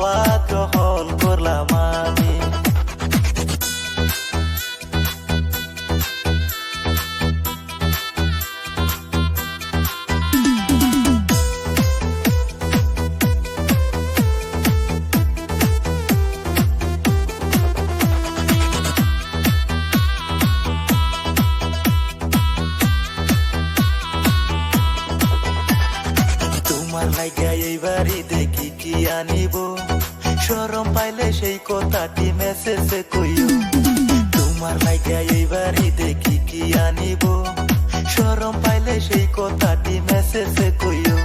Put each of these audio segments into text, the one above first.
দাওয়াত গ্রহণ করলাম আমি। লাইগা এই বাড়ি দেখি কি আনিব। সরম পাইলে সেই কথাটি মেসেজে কইও। তোমার লাইগা এই বাড়ি দেখি কি আনিব। সরম পাইলে সেই কথাটি মেসেজে কইও।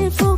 是否？